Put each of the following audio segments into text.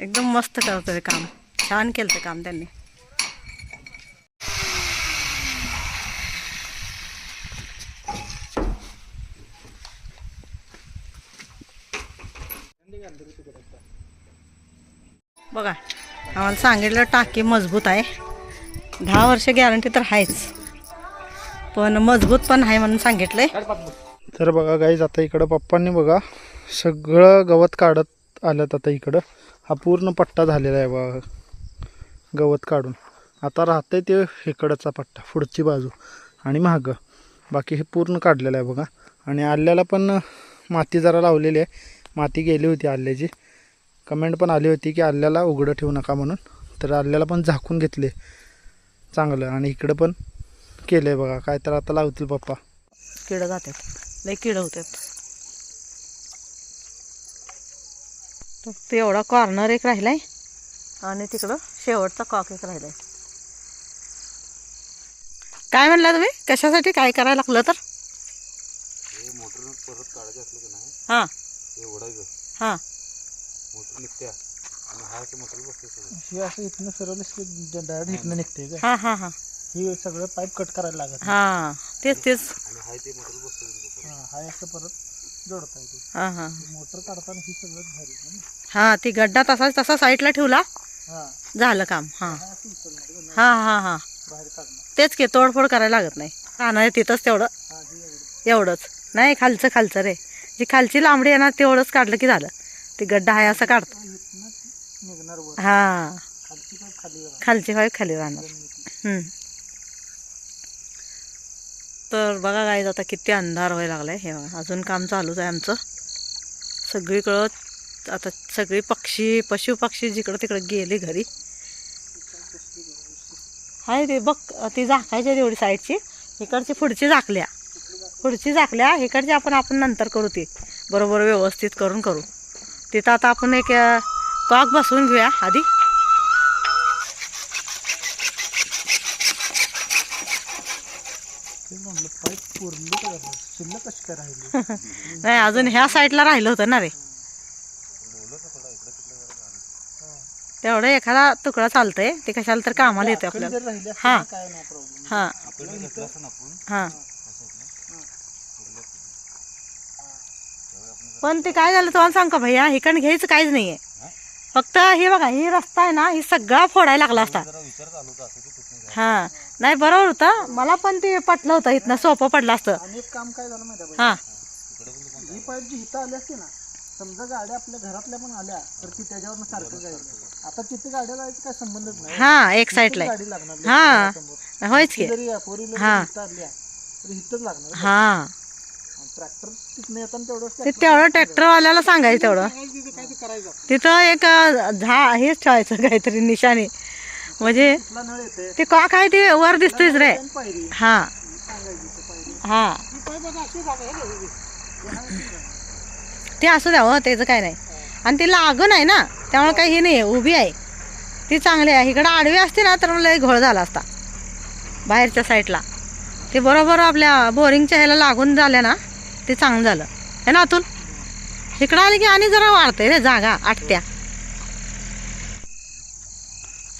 एकदम मस्त करतो काम. छान केलं काम त्यांनी. बघा आम्हाला सांगितलं टाकी मजबूत आहे. दहा वर्ष गॅरंटी तर आहेच. पण मजबूत पण आहे म्हणून सांगितलंय. तर बघा गाईज आता इकडं पप्पांनी बघा सगळं गवत काढत आल्यात आता इकडं. हा पूर्ण पट्टा झालेला आहे बा गवत काढून. आता राहतंय ते इकडचा पट्टा पुढची बाजू आणि महाग बाकी हे पूर्ण काढलेलं आहे बघा. आणि आल्याला पण माती जरा लावलेली आहे. माती गेली होती आल्याची. कमेंट पण आली होती की आल्याला उघडं ठेवू नका म्हणून. तर आल्याला पण झाकून घेतले चांगलं. आणि इकडं पण केलं आहे बघा. काय तर आता लावतील पप्पा. किडं जातात. नाही किडं होतात. फक्त एवढा कॉर्नर एक राहिलाय. आणि तिकडं शेवटचा कॉक एक राहिलाय. काय म्हणला तुम्ही? कशासाठी काय करायला लागलं तर? हां हां. हे असं इथनं सरळच डायरेक्ट इथनं निघते का हां हां हां. हे सगळं पाईप कट करायला लागत हां तेच तेच. हा असं परत. जोडता येते हां हां. मोटर काढताना ही भारी आहे ना. हां ती गड्डा तसाच तसा साईडला ठेवला. हा. झालं काम हां. हा असं उचलणार का? हां हां हां. बाहेर काढणार. तेच की तोडफोड करायला लागत नाही. राहणार तिथंच तेवढं. हा हे एवढं. एवढंच. नाही खालचं खालचं रे. जी खालची लांबडी येणार तेवढंच काढलं की झालं. ते गड्डा आहे असं काढतो. इथनं निघणार वर. हां. खालची खाली राहणार. खालची पाईप खाली राहणार. हम्म. तर बघा गाईज आता किती अंधार व्हायला आहे हे बघा अजून काम चालूच आहे आमचं. सगळीकडं आता सगळी पक्षी पशु पक्षी जिकडं तिकडं गेले घरी. आहे ते बघ ती झाकायची तेवढी साईडची. इकडची पुढची झाकल्या. पुढची झाकल्या इकडची आपण आपण नंतर करू ती. बरोबर व्यवस्थित करून करू. तिथं आता आपण एक कॉक बसवून घेऊया आधी. पाईप पुरली का? शिल्लक कशी काय राहिली? नाही अजून ह्या साईडला राहिलं होतं ना रे. तेवढं एखादा तुकडा चालतंय. ते कशाला तर कामाला येते आपल्याला. जर राहिली असती हा. तर काय नाही प्रॉब्लेम हां. हां. पण ते काय झालं तुम्हाला सांग का भैया? इकडं घ्यायचं काहीच नाहीये. फक्त हे बघा ही रस्ता आहे ना ही सगळा फोडायला लागला असता. हा नाही बरोबर होतं. मला पण ते पटलं होतं इथनं सोपं पडलं असतं. आणि एक काम काय झालं माहिती हा? ही पाईप जी आली असते ना समजा गाड्या आपल्या घरातल्या पण आल्या तर ती त्याच्यावर सारखं जाईल. आता तिथे गाड्या जायचं काय संबंधच नाही. हा एक साईडला. गाडी लागणार हा. होयच की. जरी फोर व्हीलर हा. इथं आल्या तर इथंच लागणार. हा. ते तेवढं ट्रॅक्टरवाल्याला सांगायचं तेवढं. तिथं एक झा हेच ठेवायचं काहीतरी निशाणी. म्हणजे ते का काय ते वर दिसतोयच रे. हा. हा. ते असू द्या हो त्याचं काय नाही. आणि ते लागून आहे ना त्यामुळे काही हे नाही उभी आहे. ती चांगली आहे. इकडं आडवी असते ना तर मला घोळ झाला असता. बाहेरच्या साईडला. ते बरोबर आपल्या बोरिंगच्या ह्याला लागून झाल्या ना. ते चांगलं झालं. आहे ना अतुल? इकडं आले की आणि जरा वाढतंय रे जागा आटत्या.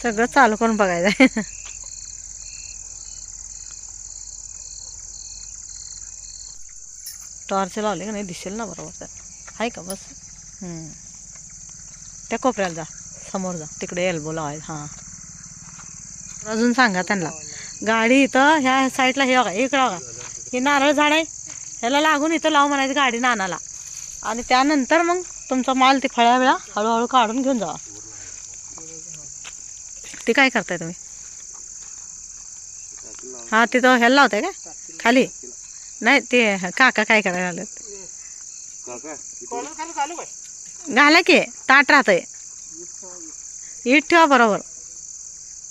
सगळं चालू करून बघायचं. आहे टॉर्च लावले का नाही? दिसेल ना बरोबर तर. आहे का बस? हम्म. त्या कोपऱ्याला जा. समोर जा. तिकडे एल्बो लावायला हां. अजून सांगा त्यांना. गाडी इथं ह्या साईडला हे बघा. इकडं बघा. हे नारळ झाड आहे. ह्याला लागून इथं लाव म्हणायचं गाडी नानाला आणि त्यानंतर मग तुमचा माल ते फळ्या वेळा हळूहळू काढून घेऊन जावा. ते काय करताय तुम्ही? हा तिथं ह्याला लावताय का खाली? नाही ते काका काय करायला घालत घाला की ताट राहतंय. इट ठेवा बरोबर.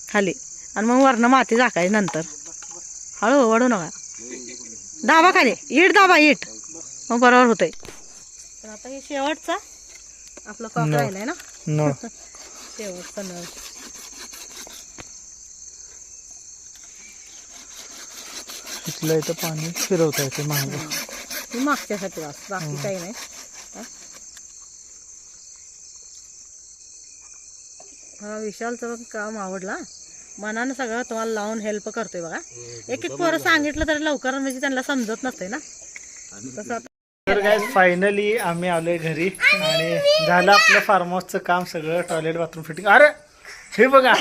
खाली. आणि मग वरनं माती झाकायची नंतर. हळू वडू नका. दाबा खाली. इट दाबा इट मग बरोबर होतंय. तर आता हे शेवटचा आपला कॉक नळ. राहिलाय ना? नळ शेवटचा नळ. इथलं इथं पाणी फिरवता येते ही. मागच्यासाठी वास बाकी काही नाही. हा? हा विशालचं पण काम आवडला मनानं सगळं तुम्हाला लावून हेल्प करतोय बघा. एक एक पोरं सांगितलं तरी लवकर म्हणजे त्यांना समजत नसते ना. तसं तर काय फायनली आम्ही आलोय घरी आणि झालं आपलं फार्म हाऊसचं काम सगळं टॉयलेट बाथरूम फिटिंग अरे हे बघा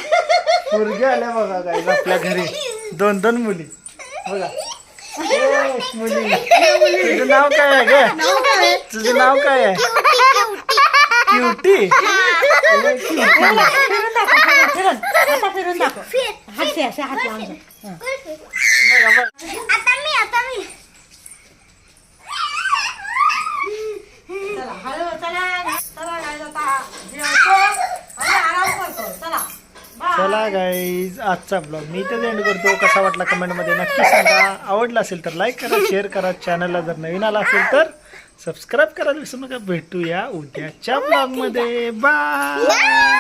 मुलगी आल्या बघा काय आपल्या घरी. दोन दोन मुली. बघा. मुली. तुझं नाव काय आहे ग? तुझं नाव काय आहे? क्युटी फिरून आता फिरून दाखव हात से असे हात लावून जा. हं. आता मी आता मी चला हळू चला चला काय जाता जेवतो आणि आराम करतो चला बाय. चला गाईज आजचा ब्लॉग मी इथेच एंड करतो कसा वाटला कमेंटमध्ये नक्की सांगा आवडला असेल तर लाईक करा शेअर करा चॅनलला जर नवीन आला असेल तर सबस्क्राईब करायला विसरू नका भेटूया उद्याच्या ब्लॉगमध्ये बाय